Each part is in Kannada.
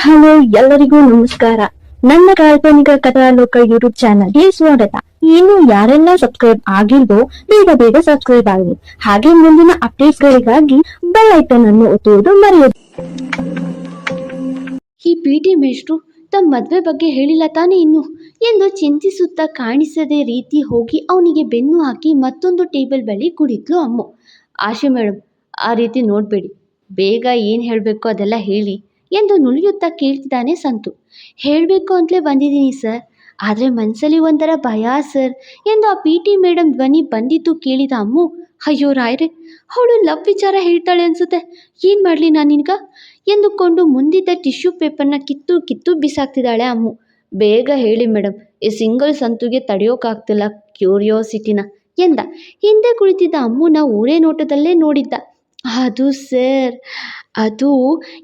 ಹಲೋ, ಎಲ್ಲರಿಗೂ ನಮಸ್ಕಾರ. ನನ್ನ ಕಾಲ್ಪನಿಕ ಕಥಾಲೋಕ ಯೂಟ್ಯೂಬ್ ಚಾನಲ್ಗೆ ಸ್ವಾಗತ. ಇನ್ನು ಯಾರೆಲ್ಲ ಸಬ್ಸ್ಕ್ರೈಬ್ ಆಗಿಲ್ವೋ, ಬೇಗ ಬೇಗ ಸಬ್ಸ್ಕ್ರೈಬ್ ಆಗಲಿ. ಹಾಗೆ ಮುಂದಿನ ಅಪ್ಡೇಟ್ ಗಳಿಗಾಗಿ ಬೆಲ್ ಐಕನ್ ಅನ್ನು ಒತ್ತುವುದು ಮರೆಯದು. ಈ ಪಿ ಟಿ ಮೇಷ್ಟ್ರು ತಮ್ಮ ಮದುವೆ ಬಗ್ಗೆ ಹೇಳಿಲ್ಲ ತಾನೇ ಇನ್ನು? ಎಂದು ಚಿಂತಿಸುತ್ತಾ ಕಾಣಿಸದೆ ರೀತಿ ಹೋಗಿ ಅವನಿಗೆ ಬೆನ್ನು ಹಾಕಿ ಮತ್ತೊಂದು ಟೇಬಲ್ ಬಳಿ ಕುಳಿತ್ಲು ಅಮ್ಮ. ಆಶೆ ಮೇಡಮ್ ಆ ರೀತಿ ನೋಡಬೇಡಿ. ಬೇಗ ಏನು ಹೇಳಬೇಕು ಅದೆಲ್ಲ ಹೇಳಿ. ಎಂದು ನುಳಿಯುತ್ತಾ ಕೇಳ್ತಿದ್ದಾನೆ ಸಂತು. ಹೇಳಬೇಕು ಅಂತಲೇ ಬಂದಿದ್ದೀನಿ, ಸರ್. ಆದರೆ ಮನಸ್ಸಲ್ಲಿ ಒಂಥರ ಭಯ, ಸರ್. ಎಂದು ಆ ಪಿ ಟಿ ಮೇಡಮ್ ಧ್ವನಿ ಬಂದಿದ್ದು ಕೇಳಿದ ಅಮ್ಮು. ಅಯ್ಯೋ ರಾಯ್ರೆ, ಅವಳು ಲವ್ ವಿಚಾರ ಹೇಳ್ತಾಳೆ ಅನ್ಸುತ್ತೆ. ಏನು ಮಾಡಲಿ ನಾನು ನಿನ್ಗ? ಎಂದುಕೊಂಡು ಮುಂದಿದ್ದ ಟಿಶ್ಯೂ ಪೇಪರ್ನ ಕಿತ್ತು ಕಿತ್ತು ಬಿಸಾಕ್ತಿದ್ದಾಳೆ ಅಮ್ಮು. ಬೇಗ ಹೇಳಿ ಮೇಡಮ್ ಈ ಸಿಂಗಲ್ ಸಂತುಗೆ ತಡೆಯೋಕ್ಕಾಗ್ತಿಲ್ಲ ಕ್ಯೂರಿಯಾಸಿಟಿನ, ಎಂದ. ಹಿಂದೆ ಕುಳಿತಿದ್ದ ಅಮ್ಮನ ಊರೇ ನೋಟದಲ್ಲೇ ನೋಡಿದ್ದ. ಅದು ಸರ್, ಅದು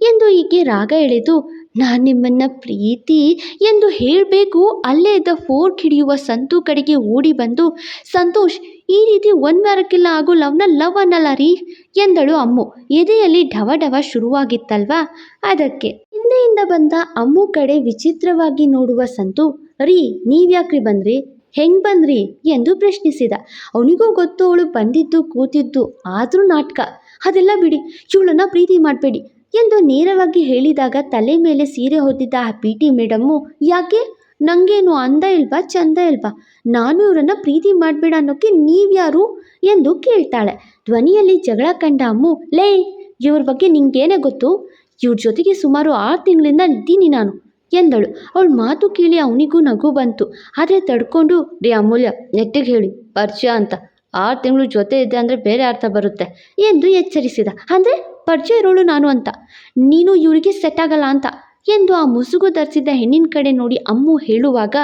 ಎಂದು ಹೀಗೆ ರಾಗ ಎಳೆದು, ನಾನು ನಿಮ್ಮನ್ನ ಪ್ರೀತಿ ಎಂದು ಹೇಳಬೇಕು, ಅಲ್ಲೇ ಇದ್ದ ಫೋರ್ಕ್ ಹಿಡಿಯುವ ಸಂತು ಕಡೆಗೆ ಓಡಿ ಬಂದು, ಸಂತೋಷ್, ಈ ರೀತಿ ಒಂದು ವಾರಕ್ಕೆಲ್ಲ ಆಗೋ ಲವ್ನ ಲವ್ ಅನ್ನಲ್ಲ ರೀ, ಎಂದಳು ಅಮ್ಮು. ಎದೆಯಲ್ಲಿ ಢವ ಢವ ಶುರುವಾಗಿತ್ತಲ್ವಾ? ಅದಕ್ಕೆ. ಹಿಂದೆಯಿಂದ ಬಂದ ಅಮ್ಮು ಕಡೆ ವಿಚಿತ್ರವಾಗಿ ನೋಡುವ ಸಂತು, ರೀ, ನೀವ್ಯಾಕ್ರಿ ಬಂದ್ರಿ? ಹೆಂಗ್ ಬಂದ್ರಿ ಎಂದು ಪ್ರಶ್ನಿಸಿದ. ಅವನಿಗೂ ಗೊತ್ತು, ಅವಳು ಬಂದಿದ್ದು, ಕೂತಿದ್ದು, ಆದರೂ ನಾಟಕ. ಅದೆಲ್ಲ ಬಿಡಿ, ಇವಳನ್ನು ಪ್ರೀತಿ ಮಾಡಬೇಡಿ ಎಂದು ನೇರವಾಗಿ ಹೇಳಿದಾಗ ತಲೆ ಮೇಲೆ ಸೀರೆ ಹೊದ್ದಿದ್ದ ಆ ಪಿ ಟಿ ಮೇಡಮ್ಮು, ಯಾಕೆ? ನನಗೇನು ಅಂದ ಇಲ್ವಾ, ಚಂದ ಇಲ್ವಾ? ನಾನು ಇವರನ್ನು ಪ್ರೀತಿ ಮಾಡಬೇಡ ಅನ್ನೋಕ್ಕೆ ನೀವ್ಯಾರು ಎಂದು ಕೇಳ್ತಾಳೆ. ಧ್ವನಿಯಲ್ಲಿ ಜಗಳ ಕಂಡ ಅಮ್ಮು, ಲೇ, ಇವ್ರ ಬಗ್ಗೆ ನಿಂಗೇನೇ ಗೊತ್ತು? ಇವ್ರ ಜೊತೆಗೆ ಸುಮಾರು ಆರು ತಿಂಗಳಿಂದ ಇದ್ದೀನಿ ನಾನು. ಎಂದಳು. ಅವಳ ಮಾತು ಕೇಳಿ ಅವನಿಗೂ ನಗು ಬಂತು. ಆದರೆ ತಡ್ಕೊಂಡು ರೀ ಅಮೂಲ್ಯ, ನೆಟ್ಟಿಗೆ ಹೇಳಿ ಪರಿಚಯ ಅಂತ. ಆರು ತಿಂಗಳು ಜೊತೆ ಇದ್ದೆ ಅಂದರೆ ಬೇರೆ ಅರ್ಥ ಬರುತ್ತೆ ಎಂದು ಎಚ್ಚರಿಸಿದ. ಅಂದರೆ ಪರಿಚಯ ಇರೋಳು ನಾನು ಅಂತ. ನೀನು ಇವರಿಗೆ ಸೆಟ್ ಆಗಲ್ಲ ಅಂತ ಎಂದು ಆ ಮುಸುಗು ಧರಿಸಿದ್ದ ಹೆಣ್ಣಿನ ಕಡೆ ನೋಡಿ ಅಮ್ಮು ಹೇಳುವಾಗ,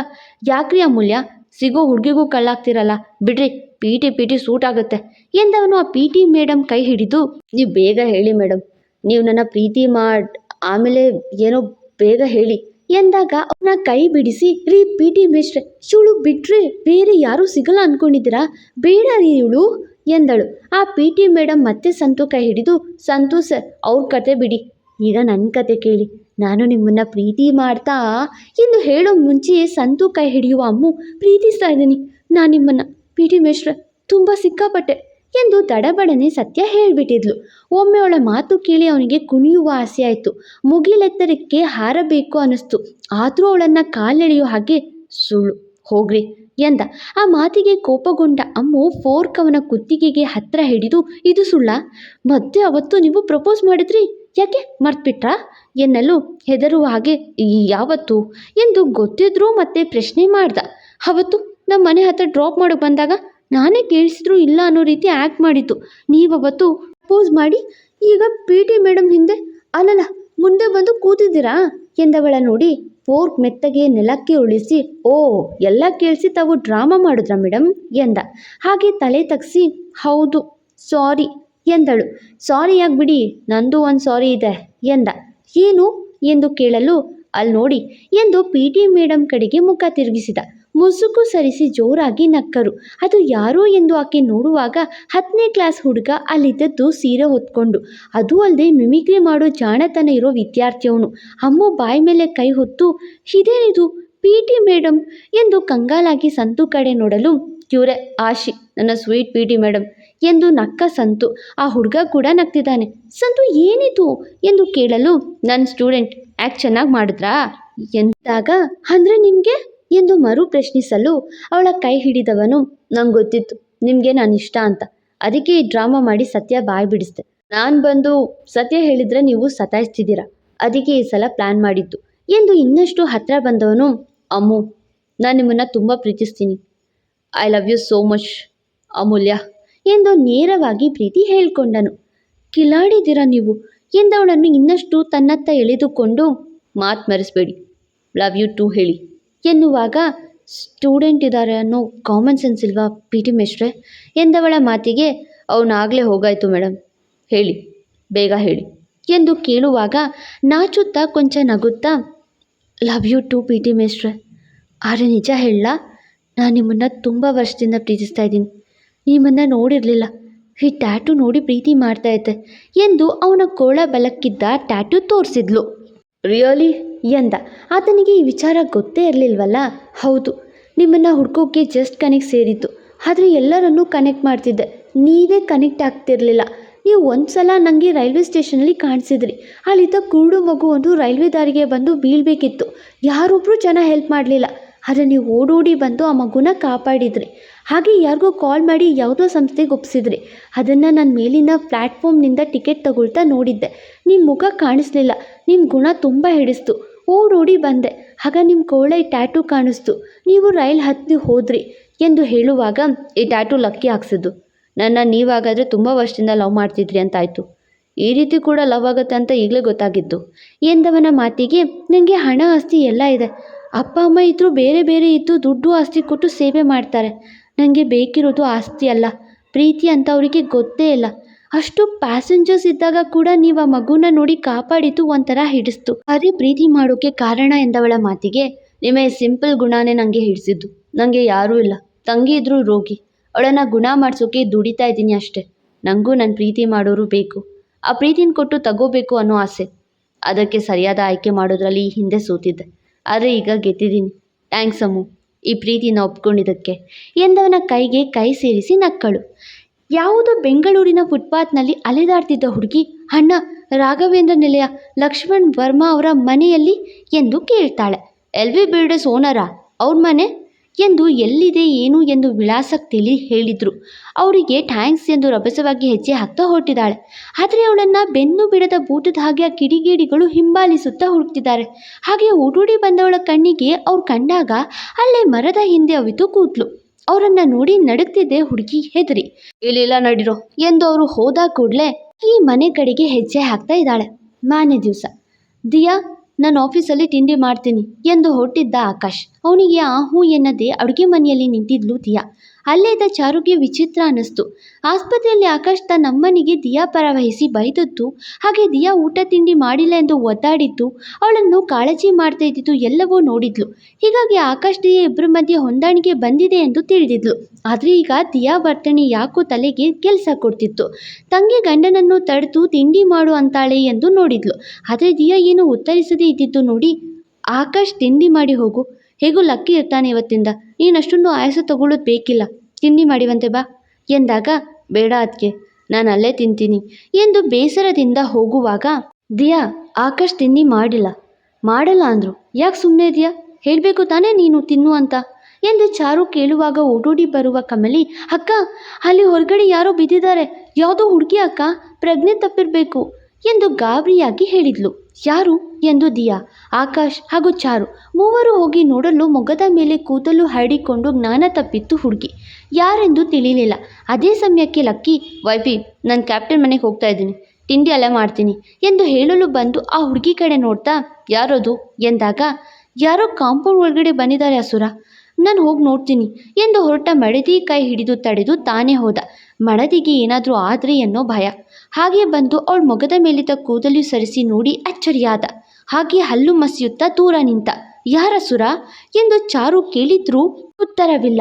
ಯಾಕ್ರಿ ಅಮೂಲ್ಯ, ಸಿಗೋ ಹುಡುಗಿಗೂ ಕಳ್ಳಾಗ್ತಿರಲ್ಲ. ಬಿಡ್ರಿ P T P T suit ಆಗುತ್ತೆ ಎಂದವನು ಆ ಪಿ ಟಿ ಮೇಡಮ್ ಕೈ ಹಿಡಿದು, ನೀವು ಬೇಗ ಹೇಳಿ ಮೇಡಮ್ ನೀವು ನನ್ನ ಪ್ರೀತಿ ಮಾಡಿ, ಆಮೇಲೆ ಏನೋ ಬೇಗ ಹೇಳಿ. ಎಂದಾಗ ಅವನ ಕೈ ಬಿಡಿಸಿ, ರೀ ಪಿ ಟಿ ಮೇಷ್ಟ್ರೆ ಇವಳು ಬಿಟ್ರೆ ಬೇರೆ ಯಾರೂ ಸಿಗಲ್ಲ ಅನ್ಕೊಂಡಿದ್ದೀರಾ? ಬೇಡ ರೀ ಇವಳು ಎಂದಳು. ಆ ಪಿ ಟಿ ಮೇಡಮ್ ಮತ್ತೆ ಸಂತು ಕೈ ಹಿಡಿದು, ಸಂತು ಸರ್, ಅವ್ರ ಕತೆ ಬಿಡಿ. ಈಗ ನನ್ನ ಕತೆ ಕೇಳಿ, ನಾನು ನಿಮ್ಮನ್ನ ಪ್ರೀತಿ ಮಾಡ್ತಾ ಎಂದು ಹೇಳೋ ಮುಂಚೆಯೇ ಸಂತು ಕೈ ಹಿಡಿಯುವ ಅಮ್ಮು, ಪ್ರೀತಿಸ್ತಾ ಇದ್ದೀನಿ. ನಾನು ನಿಮ್ಮನ್ನ, ಪಿ ಟಿ ಮೇಷ್ಟ್ರೆ, ತುಂಬ ಸಿಕ್ಕಾಪಟ್ಟೆ. ಎಂದು ತಡಬಡನೆ ಸತ್ಯ ಹೇಳಿಬಿಟ್ಟಿದ್ಲು. ಒಮ್ಮೆ ಅವಳ ಮಾತು ಕೇಳಿ ಅವನಿಗೆ ಕುಣಿಯುವ ಆಸೆ ಆಯಿತು ಮುಗಿಲೆತ್ತರಕ್ಕೆ ಹಾರಬೇಕು ಅನ್ನಿಸ್ತು. ಆದರೂ ಅವಳನ್ನು ಕಾಲೆಳೆಯೋ ಹಾಗೆ, ಸುಳ್ಳು, ಹೋಗ್ರಿ ಎಂದ. ಆ ಮಾತಿಗೆ ಕೋಪಗೊಂಡ ಅಮ್ಮು ಫೋರ್ಕ್ ಅವನ ಕುತ್ತಿಗೆಗೆ ಹತ್ತಿರ ಹಿಡಿದು, ಇದು ಸುಳ್ಳ? ಮತ್ತೆ ಅವತ್ತು ನೀವು ಪ್ರಪೋಸ್ ಮಾಡಿದ್ರಿ? ಯಾಕೆ, ಮರ್ತ್ಬಿಟ್ರಾ? ಎನ್ನಲು ಹೆದರುವ ಹಾಗೆ ಯಾವತ್ತು? ಎಂದು ಗೊತ್ತಿದ್ರೂ ಮತ್ತೆ ಪ್ರಶ್ನೆ ಮಾಡ್ದ. ಅವತ್ತು? ನಮ್ಮ ಮನೆ ಹತ್ರ ಡ್ರಾಪ್ ಮಾಡೋಕ್ಕೆ ಬಂದಾಗ? ನಾನೇ ಕೇಳಿಸಿದ್ರು ಇಲ್ಲ ಅನ್ನೋ ರೀತಿ ಆ್ಯಕ್ಟ್ ಮಾಡಿತ್ತು ನೀವವತ್ತು ಪೋಸ್ ಮಾಡಿ, ಈಗ ಪಿ ಟಿ ಮೇಡಮ್ ಹಿಂದೆ, ಅಲ್ಲಲ್ಲ, ಮುಂದೆ ಬಂದು ಕೂತಿದ್ದೀರಾ? ಎಂದವಳ ನೋಡಿ ಫೋರ್ಕ್ ಮೆತ್ತಗೆ ನೆಲಕ್ಕೆ ಉಳಿಸಿ, ಓ, ಎಲ್ಲ ಕೇಳಿಸಿ ತಾವು ಡ್ರಾಮಾ ಮಾಡಿದ್ರಾ ಮೇಡಮ್ ಎಂದ. ಹಾಗೆ ತಲೆ ತಗ್ಸಿ, ಹೌದು ಸಾರಿ ಎಂದಳು. ಸಾರಿ ಬಿಡಿ ನಂದು ಒಂದು ಸಾರಿ ಇದೆ ಎಂದ. ಏನು? ಎಂದು ಕೇಳಲು ಅಲ್ಲಿ ನೋಡಿ ಎಂದು ಪಿ ಟಿ ಮೇಡಮ್ ಕಡೆಗೆ ಮುಖ ತಿರುಗಿಸಿದ. ಮುಸುಕು ಸರಿಸಿ ಜೋರಾಗಿ ನಕ್ಕರು. ಅದು ಯಾರೋ ಎಂದು ಆಕೆ ನೋಡುವಾಗ ಹತ್ತನೇ ಕ್ಲಾಸ್ ಹುಡುಗ ಅಲ್ಲಿದ್ದದ್ದು ಸೀರೆ ಹೊತ್ಕೊಂಡು. ಅದೂ ಅಲ್ಲದೆ ಮಿಮಿಕ್ರಿ ಮಾಡೋ ಜಾಣತನ ಇರೋ ವಿದ್ಯಾರ್ಥಿಯವನು. ಅಮ್ಮ ಬಾಯಿ ಮೇಲೆ ಕೈ ಹೊತ್ತು, ಇದೇನಿದು? ಪಿ ಟಿ ಮೇಡಮ್ ಎಂದು ಕಂಗಾಲಾಗಿ ಸಂತು ಕಡೆ ನೋಡಲು ಇವರೇ, ಆಶಿ, ನನ್ನ ಸ್ವೀಟ್ ಪಿ ಟಿ ಮೇಡಮ್ ಎಂದು ನಕ್ಕ ಸಂತು. ಆ ಹುಡುಗ ಕೂಡ ನಗ್ತಿದ್ದಾನೆ. ಸಂತು, ಏನಿದು? ಎಂದು ಕೇಳಲು, ನನ್ನ ಸ್ಟೂಡೆಂಟ್ ಯಾಕೆ ಚೆನ್ನಾಗಿ ಮಾಡಿದ್ರಾ? ಎಂದಾಗ, ಅಂದರೆ ನಿಮಗೆ? ಎಂದು ಮರು ಪ್ರಶ್ನಿಸಲು ಅವಳ ಕೈ ಹಿಡಿದವನು ನಂಗೆ ಗೊತ್ತಿತ್ತು ನಿಮಗೆ ನಾನು ಇಷ್ಟ ಅಂತ. ಅದಕ್ಕೆ ಈ ಡ್ರಾಮಾ ಮಾಡಿ ಸತ್ಯ ಬಾಯಿ ಬಿಡಿಸ್ದೆ. ನಾನು ಬಂದು ಸತ್ಯ ಹೇಳಿದರೆ ನೀವು ಸತಾಯಿಸ್ತಿದ್ದೀರಾ. ಅದಕ್ಕೆ ಈ ಸಲ ಪ್ಲ್ಯಾನ್ ಮಾಡಿದ್ದು. ಎಂದು ಇನ್ನಷ್ಟು ಹತ್ತಿರ ಬಂದವನು ಅಮ್ಮು ನಾನು ನಿಮ್ಮನ್ನು ತುಂಬ ಪ್ರೀತಿಸ್ತೀನಿ. I love you so much, Amulya ಎಂದು ನೇರವಾಗಿ ಪ್ರೀತಿ ಹೇಳಿಕೊಂಡನು. ಕಿಲಾಡಿದಿರ ನೀವು ಎಂದವಳನ್ನು ಇನ್ನಷ್ಟು ತನ್ನತ್ತ ಎಳೆದುಕೊಂಡು, ಮಾತು ಮರೆಸಬೇಡಿ, ಲವ್ ಯು ಟು ಹೇಳಿ. ಎನ್ನುವಾಗ ಸ್ಟೂಡೆಂಟ್ ಇದ್ದಾರೆ ಅನ್ನೋ ಕಾಮನ್ ಸೆನ್ಸ್ ಇಲ್ವಾ ಪಿ ಟಿ ಮೇಷ್ಟ್ರೆ? ಎಂದವಳ ಮಾತಿಗೆ, ಅವನಾಗಲೇ ಹೋಗಾಯಿತು ಮೇಡಮ್ ಹೇಳಿ, ಬೇಗ ಹೇಳಿ ಎಂದು ಕೇಳುವಾಗ ನಾಚುತ್ತಾ ಕೊಂಚ ನಗುತ್ತಾ love you too P T ಮೇಷ್ಟ್ರೆ. ಆದರೆ ನಿಜ ಹೇಳಲ್ಲ ನಾನು ನಿಮ್ಮನ್ನು ತುಂಬ ವರ್ಷದಿಂದ ಪ್ರೀತಿಸ್ತಾ ಇದ್ದೀನಿ. ನಿಮ್ಮನ್ನು ನೋಡಿರಲಿಲ್ಲ. ಈ ಟ್ಯಾಟು ನೋಡಿ ಪ್ರೀತಿ ಮಾಡ್ತಾ ಇದ್ದೆ ಎಂದು ಅವನ ಕೋಳ ಬಲಕ್ಕಿದ್ದ ಟ್ಯಾಟು ತೋರಿಸಿದ್ಲು. ರಿಯಲಿ ಎಂದ, ಆತನಿಗೆ ಈ ವಿಚಾರ ಗೊತ್ತೇ ಇರಲಿಲ್ವಲ್ಲ? ಹೌದು, ನಿಮ್ಮನ್ನು ಹುಡ್ಕೋಕ್ಕೆ ಜಸ್ಟ್ ಕನೆಕ್ಟ್ ಸೇರಿತ್ತು. ಆದರೆ ಎಲ್ಲರನ್ನೂ ಕನೆಕ್ಟ್ ಮಾಡ್ತಿದ್ದೆ. ನೀವೇ ಕನೆಕ್ಟ್ ಆಗ್ತಿರಲಿಲ್ಲ. ನೀವು ಒಂದು ಸಲ ನನಗೆ ರೈಲ್ವೆ ಸ್ಟೇಷನಲ್ಲಿ ಕಾಣಿಸಿದ್ರಿ. ಅಲ್ಲಿದ್ದ ಕುರುಡು ಮಗು ಒಂದು ರೈಲ್ವೆ ದಾರಿಗೆ ಬಂದು ಬೀಳಬೇಕಿತ್ತು. ಯಾರೊಬ್ಬರು ಜನ ಹೆಲ್ಪ್ ಮಾಡಲಿಲ್ಲ. ಆದರೆ ನೀವು ಓಡೋಡಿ ಬಂದು ಆ ಮಗುನ ಕಾಪಾಡಿದ್ರಿ. ಹಾಗೆ ಯಾರಿಗೋ ಕಾಲ್ ಮಾಡಿ ಯಾವುದೋ ಸಂಸ್ಥೆಗೆ ಒಪ್ಪಿಸಿದ್ರಿ ಅದನ್ನು ನಾನು ಮೇಲಿನ ಪ್ಲ್ಯಾಟ್ಫಾರ್ಮ್ನಿಂದ ಟಿಕೆಟ್ ತಗೊಳ್ತಾ ನೋಡಿದ್ದೆ. ನಿಮ್ಮ ಮುಖ ಕಾಣಿಸ್ಲಿಲ್ಲ. ನಿಮ್ಮ ಗುಣ ತುಂಬ ಹಿಡಿಸ್ತು. ಓಡೋಡಿ ಬಂದೆ. ಆಗ ನಿಮ್ಮ ಕೋಳೆ ಟ್ಯಾಟೂ ಕಾಣಿಸ್ತು. ನೀವು ರೈಲ್ ಹತ್ತಿ ಹೋದ್ರಿ ಎಂದು ಹೇಳುವಾಗ ಈ ಟ್ಯಾಟೂ ಲಕ್ಕಿ ಹಾಕ್ಸಿದ್ದು. ನನ್ನ ನೀವಾಗಾದರೆ ತುಂಬ ವರ್ಷದಿಂದ ಲವ್ ಮಾಡ್ತಿದ್ರಿ ಅಂತಾಯಿತು. ಈ ರೀತಿ ಕೂಡ ಲವ್ ಆಗುತ್ತೆ ಅಂತ ಈಗಲೇ ಗೊತ್ತಾಗಿದ್ದು. ಎಂದವನ ಮಾತಿಗೆ ನನಗೆ ಹಣ ಆಸ್ತಿ ಎಲ್ಲ ಇದೆ. ಅಪ್ಪ, ಅಮ್ಮ ಇದ್ದರೂ ಬೇರೆ ಬೇರೆ ಇದ್ದು ದುಡ್ಡು ಆಸ್ತಿ ಕೊಟ್ಟು ಸೇವೆ ಮಾಡ್ತಾರೆ. ನನಗೆ ಬೇಕಿರೋದು ಆಸ್ತಿ ಅಲ್ಲ. ಪ್ರೀತಿ ಅಂತ ಅವರಿಗೆ ಗೊತ್ತೇ ಇಲ್ಲ. ಅಷ್ಟು ಪ್ಯಾಸೆಂಜರ್ಸ್ ಇದ್ದಾಗ ಕೂಡ ನೀವು ಆ ಮಗುನ ನೋಡಿ ಕಾಪಾಡಿದ್ದು ಒಂಥರ ಹಿಡಿಸ್ತು. ಅದೇ ಪ್ರೀತಿ ಮಾಡೋಕ್ಕೆ ಕಾರಣ ಎಂದವಳ ಮಾತಿಗೆ ನಿಮ್ಮ ಸಿಂಪಲ್ ಗುಣನೇ ನನಗೆ ಹಿಡಿಸಿದ್ದು. ನನಗೆ ಯಾರೂ ಇಲ್ಲ. ತಂಗಿ ಇದ್ರೂ ರೋಗಿ. ಅವಳನ್ನು ಗುಣ ಮಾಡಿಸೋಕೆ ದುಡಿತಾ ಇದ್ದೀನಿ ಅಷ್ಟೇ. ನನಗೂ ನನ್ನ ಪ್ರೀತಿ ಮಾಡೋರು ಬೇಕು. ಆ ಪ್ರೀತಿನ ಕೊಟ್ಟು ತಗೋಬೇಕು ಅನ್ನೋ ಆಸೆ. ಅದಕ್ಕೆ ಸರಿಯಾದ ಆಯ್ಕೆ ಮಾಡೋದ್ರಲ್ಲಿ ಈ ಹಿಂದೆ ಸೋತಿದ್ದೆ. ಆದರೆ ಈಗ ಗೆದ್ದಿದ್ದೀನಿ. ಥ್ಯಾಂಕ್ಸ್ ಅಮ್ಮು. ಈ ಪ್ರೀತಿನ ಒಪ್ಕೊಂಡಿದ್ದಕ್ಕೆ. ಎಂದವನ ಕೈಗೆ ಕೈ ಸೇರಿಸಿ ನಕ್ಕಳು. ಯಾವುದೋ ಬೆಂಗಳೂರಿನ ಫುಟ್ಪಾತ್ನಲ್ಲಿ ಅಲೆದಾಡ್ತಿದ್ದ ಹುಡುಗಿ? ಅಣ್ಣ, ರಾಘವೇಂದ್ರ ನಿಲಯ, ಲಕ್ಷ್ಮಣ್ ವರ್ಮಾ ಅವರ ಮನೆಯಲ್ಲಿ ಎಂದು ಕೇಳ್ತಾಳೆ. ಎಲ್ ವಿ ಬಿಲ್ಡರ್ಸ್ ಓನರಾ? ಅವ್ರ ಮನೆ? ಎಂದು ಎಲ್ಲಿದೆ ಏನು ಎಂದು ವಿಳಾಸಕ್ಕೆ ತಿಳಿ ಹೇಳಿದ್ರು. ಅವರಿಗೆ ಥ್ಯಾಂಕ್ಸ್ ಎಂದು ರಭಸವಾಗಿ ಹೆಜ್ಜೆ ಹಾಕ್ತಾ ಹೊರಟಿದ್ದಾಳೆ. ಆದರೆ ಅವಳನ್ನು ಬೆನ್ನು ಬಿಡದ ಬೂಟದ ಹಾಗೆ ಕಿಡಿಗೇಡಿಗಳು ಹಿಂಬಾಲಿಸುತ್ತಾ ಹುಡುಕ್ತಿದ್ದಾರೆ. ಹಾಗೆ ಓಡೋಡಿ ಬಂದವಳ ಕಣ್ಣಿಗೆ ಅವ್ರು ಕಂಡಾಗ ಅಲ್ಲೇ ಮರದ ಹಿಂದೆ ಅವಿತು ಕೂತ್ಲು ಅವರನ್ನ ನೋಡಿ ನಡುಗ್ತಿದ್ದೆ ಹುಡುಗಿ ಹೆದರಿ. ಇಲ್ಲಿಲ್ಲ ನಡಿರೋ, ಎಂದು ಅವರು ಹೋದ ಕೂಡಲೇ ಈ ಮನೆ ಕಡೆಗೆ ಹೆಜ್ಜೆ ಹಾಕ್ತಾ ಇದ್ದಾಳೆ. ಮಾನೆ ದಿವಸ, ದಿಯಾ, ನಾನು ಆಫೀಸಲ್ಲಿ ತಿಂಡಿ ಮಾಡ್ತೀನಿ, ಎಂದು ಹೊರಟಿದ್ದ ಆಕಾಶ್. ಅವನಿಗೆ ಆ ಹೂ ಎನ್ನದೆ ಅಡುಗೆ ಮನೆಯಲ್ಲಿ ನಿಂತಿದ್ಲು ದಿಯಾ. ಅಲ್ಲೇ ಇದ್ದ ಚಾರುಗೆ ವಿಚಿತ್ರ ಅನ್ನಿಸ್ತು. ಆಸ್ಪತ್ರೆಯಲ್ಲಿ ಆಕಾಶ್ ತನ್ನ ಅಮ್ಮನಿಗೆ ದಿಯಾ ಪರವಹಿಸಿ ಬೈದದ್ದು, ಹಾಗೆ ದಿಯಾ ಊಟ ತಿಂಡಿ ಮಾಡಿಲ್ಲ ಎಂದು ಒದ್ದಾಡಿದ್ದು, ಅವಳನ್ನು ಕಾಳಜಿ ಮಾಡ್ತಾ ಇದ್ದಿದ್ದು ಎಲ್ಲವೂ ನೋಡಿದ್ಲು. ಹೀಗಾಗಿ ಆಕಾಶ್ ದಿಯಾ ಇಬ್ಬರ ಮಧ್ಯೆ ಹೊಂದಾಣಿಕೆ ಬಂದಿದೆ ಎಂದು ತಿಳಿದಿದ್ಲು. ಆದರೆ ಈಗ ದಿಯಾ ವರ್ತನೆ ಯಾಕೋ ತಲೆಗೆ ಕೆಲಸ ಕೊಡ್ತಿತ್ತು. ತಂಗಿ ಗಂಡನನ್ನು ತಡೆದು ತಿಂಡಿ ಮಾಡು ಅಂತಾಳೆ ಎಂದು ನೋಡಿದ್ಲು. ಆದರೆ ದಿಯಾ ಏನು ಉತ್ತರಿಸದೇ ಇದ್ದಿದ್ದು ನೋಡಿ, ಆಕಾಶ್ ತಿಂಡಿ ಮಾಡಿ ಹೋಗು. ಹೇಗೂ ಲಕ್ಕಿ ಇರ್ತಾನೆ ಇವತ್ತಿಂದ. ನೀನಷ್ಟೊಂದು ಆಯಾಸ ತಗೊಳ್ಳೋದು ಬೇಕಿಲ್ಲ. ತಿಂಡಿ ಮಾಡಿವಂತೆ ಬಾ. ಎಂದಾಗ, ಬೇಡ ಅದಕ್ಕೆ ನಾನು ಅಲ್ಲೇ ತಿಂತೀನಿ. ಎಂದು ಬೇಸರದಿಂದ ಹೋಗುವಾಗ, ದಿಯಾ, ಆಕಾಶ್ ತಿಂಡಿ ಮಾಡಿಲ್ಲ. ಮಾಡಲ್ಲ ಅಂದರು. ಯಾಕೆ ಸುಮ್ಮನೆ ಇದೆಯಾ? ಹೇಳಬೇಕು ತಾನೇ ನೀನು ತಿನ್ನು ಅಂತ. ಎಂದು ಚಾರು ಕೇಳುವಾಗ ಓಡೋಡಿ ಬರುವ ಕಮಲಿ, ಅಕ್ಕ, ಅಲ್ಲಿ ಹೊರಗಡೆ ಯಾರೋ ಬಿದ್ದಿದ್ದಾರೆ. ಯಾವುದೋ ಹುಡುಗಿ ಅಕ್ಕ, ಪ್ರಜ್ಞೆ ತಪ್ಪಿರಬೇಕು. ಎಂದು ಗಾಬರಿಯಾಗಿ ಹೇಳಿದ್ಲು. ಯಾರು? ಎಂದು ದಿಯಾ, ಆಕಾಶ್ ಹಾಗೂ ಚಾರು ಮೂವರು ಹೋಗಿ ನೋಡಲು ಮೊಗದ ಮೇಲೆ ಕೂದಲು ಹರಡಿಕೊಂಡು ಜ್ಞಾನ ತಪ್ಪಿತ್ತು ಹುಡುಗಿ. ಯಾರೆಂದು ತಿಳಿಲಿಲ್ಲ. ಅದೇ ಸಮಯಕ್ಕೆ ಲಕ್ಕಿ, ವೈಫಿ, ನಾನು ಕ್ಯಾಪ್ಟನ್ ಮನೆಗೆ ಹೋಗ್ತಾ ಇದ್ದೀನಿ. ತಿಂಡಿ ಅಲ್ಲ ಮಾಡ್ತೀನಿ ಎಂದು ಹೇಳಲು ಬಂದು ಆ ಹುಡುಗಿ ಕಡೆ ನೋಡ್ತಾ, ಯಾರೋದು? ಎಂದಾಗ, ಯಾರೋ ಕಾಂಪೌಂಡ್ ಒಳಗಡೆ ಬಂದಿದ್ದಾರೆ ಅಸುರ. ನಾನು ಹೋಗಿ ನೋಡ್ತೀನಿ ಎಂದು ಹೊರಟ ಮಡದಿ ಕೈ ಹಿಡಿದು ತಡೆದು ತಾನೇ ಹೋದ. ಮಡದಿಗೆ ಏನಾದರೂ ಆದರೆ ಅನ್ನೋ ಭಯ. ಹಾಗೆ ಬಂದು ಅವಳ ಮೊಗದ ಮೇಲಿದ್ದ ಕೂದಲು ಸರಿಸಿ ನೋಡಿ ಅಚ್ಚರಿಯಾದ. ಹಾಗೆ ಹಲ್ಲು ಮಸಿಯುತ್ತಾ ದೂರ ನಿಂತ. ಯಾರ ಸುರ? ಎಂದು ಚಾರು ಕೇಳಿದ್ರೂ ಉತ್ತರವಿಲ್ಲ.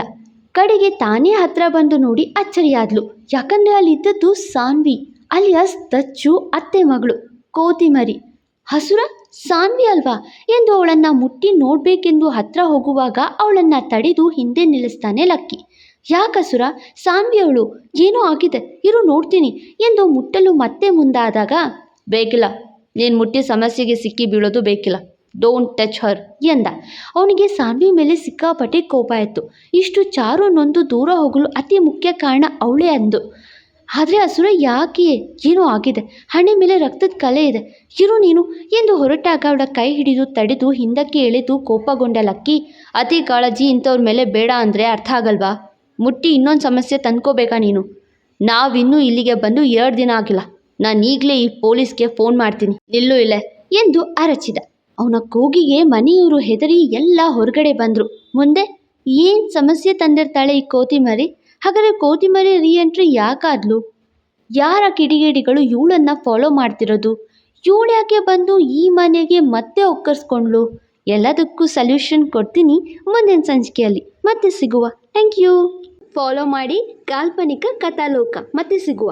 ಕಡೆಗೆ ತಾನೇ ಹತ್ರ ಬಂದು ನೋಡಿ ಅಚ್ಚರಿಯಾದ್ಲು. ಯಾಕಂದ್ರೆ ಅಲ್ಲಿದ್ದದ್ದು ಸಾನ್ವಿ ಅಲಿಯಾಸ್ ದಚ್ಚು ಅತ್ತೆ ಮಗಳು, ಕೋತಿಮರಿ. ಹಸುರ? ಸಾನ್ವಿ ಅಲ್ವಾ? ಎಂದು ಅವಳನ್ನು ಮುಟ್ಟಿ ನೋಡಬೇಕೆಂದು ಹತ್ರ ಹೋಗುವಾಗ ಅವಳನ್ನು ತಡೆದು ಹಿಂದೆ ನಿಲ್ಲಿಸ್ತಾನೆ ಲಕ್ಕಿ. ಯಾಕಸುರ ಸಾನ್ವಿ ಅವಳು, ಏನೋ ಆಗಿದೆ? ಇರು ನೋಡ್ತೀನಿ ಎಂದು ಮುಟ್ಟಲು ಮತ್ತೆ ಮುಂದಾದಾಗ, ಬೇಕಿಲ್ಲ, ನೀನು ಮುಟ್ಟಿ ಸಮಸ್ಯೆಗೆ ಸಿಕ್ಕಿ ಬೀಳೋದು ಬೇಕಿಲ್ಲ ಡೋಂಟ್ ಟಚ್ ಹರ್ ಎಂದ. ಅವನಿಗೆ ಸಾನ್ವಿ ಮೇಲೆ ಸಿಕ್ಕಾಪಟ್ಟೆ ಕೋಪ ಇತ್ತು. ಇಷ್ಟು ಚಾರು ನೊಂದು ದೂರ ಹೋಗಲು ಅತಿ ಮುಖ್ಯ ಕಾರಣ ಅವಳೇ ಅಂದು. ಆದರೆ ಹಸುರ ಯಾಕೆ? ಏನೋ ಆಗಿದೆ. ಹಣೆ ಮೇಲೆ ರಕ್ತದ ಕಲೆ ಇದೆ. ಇರು ನೀನು. ಎಂದು ಹೊರಟಾಗ ಅವಳ ಕೈ ಹಿಡಿದು ತಡೆದು ಹಿಂದಕ್ಕೆ ಎಳೆದು ಕೋಪಗೊಂಡ ಲಕ್ಕಿ, ಅತಿ ಕಾಳಜಿ ಇಂಥವ್ರ ಮೇಲೆ ಬೇಡ ಅಂದರೆ ಅರ್ಥ ಆಗಲ್ವಾ? ಮುಟ್ಟಿ ಇನ್ನೊಂದು ಸಮಸ್ಯೆ ತಂದ್ಕೋಬೇಕಾ ನೀನು? ನಾವಿನ್ನೂ ಇಲ್ಲಿಗೆ ಬಂದು ಎರಡು ದಿನ ಆಗಿಲ್ಲ. ನಾನು ಈಗಲೇ ಈ ಪೊಲೀಸ್ಗೆ ಫೋನ್ ಮಾಡ್ತೀನಿ. ನಿಲ್ಲು ಇಲ್ಲೇ ಎಂದು ಅರಚಿದ. ಅವನ ಕೂಗಿಗೆ ಮನೆಯವರು ಹೆದರಿ ಎಲ್ಲ ಹೊರಗಡೆ ಬಂದರು. ಮುಂದೆ ಏನು ಸಮಸ್ಯೆ ತಂದಿರ್ತಾಳೆ ಈ ಕೋತಿ ಮರಿ? ಹಾಗಾದರೆ ಕೋತಿಮರಿ ರೀಎಂಟ್ರಿ ಯಾಕಾದ್ಲು? ಯಾರ ಕಿಡಿಗೇಡಿಗಳು ಇವಳನ್ನು ಫಾಲೋ ಮಾಡ್ತಿರೋದು? ಇವಳು ಯಾಕೆ ಬಂದು ಈ ಮನೆಗೆ ಮತ್ತೆ ಒಕ್ಕರ್ಸ್ಕೊಂಡ್ಲು ಎಲ್ಲದಕ್ಕೂ ಸಲ್ಯೂಷನ್ ಕೊಡ್ತೀನಿ ಮುಂದಿನ ಸಂಚಿಕೆಯಲ್ಲಿ. ಮತ್ತೆ ಸಿಗುವ. ಥ್ಯಾಂಕ್ ಯು ಫಾಲೋ ಮಾಡಿ ಕಾಲ್ಪನಿಕ ಕಥಾಲೋಕ. ಮತ್ತೆ ಸಿಗುವ.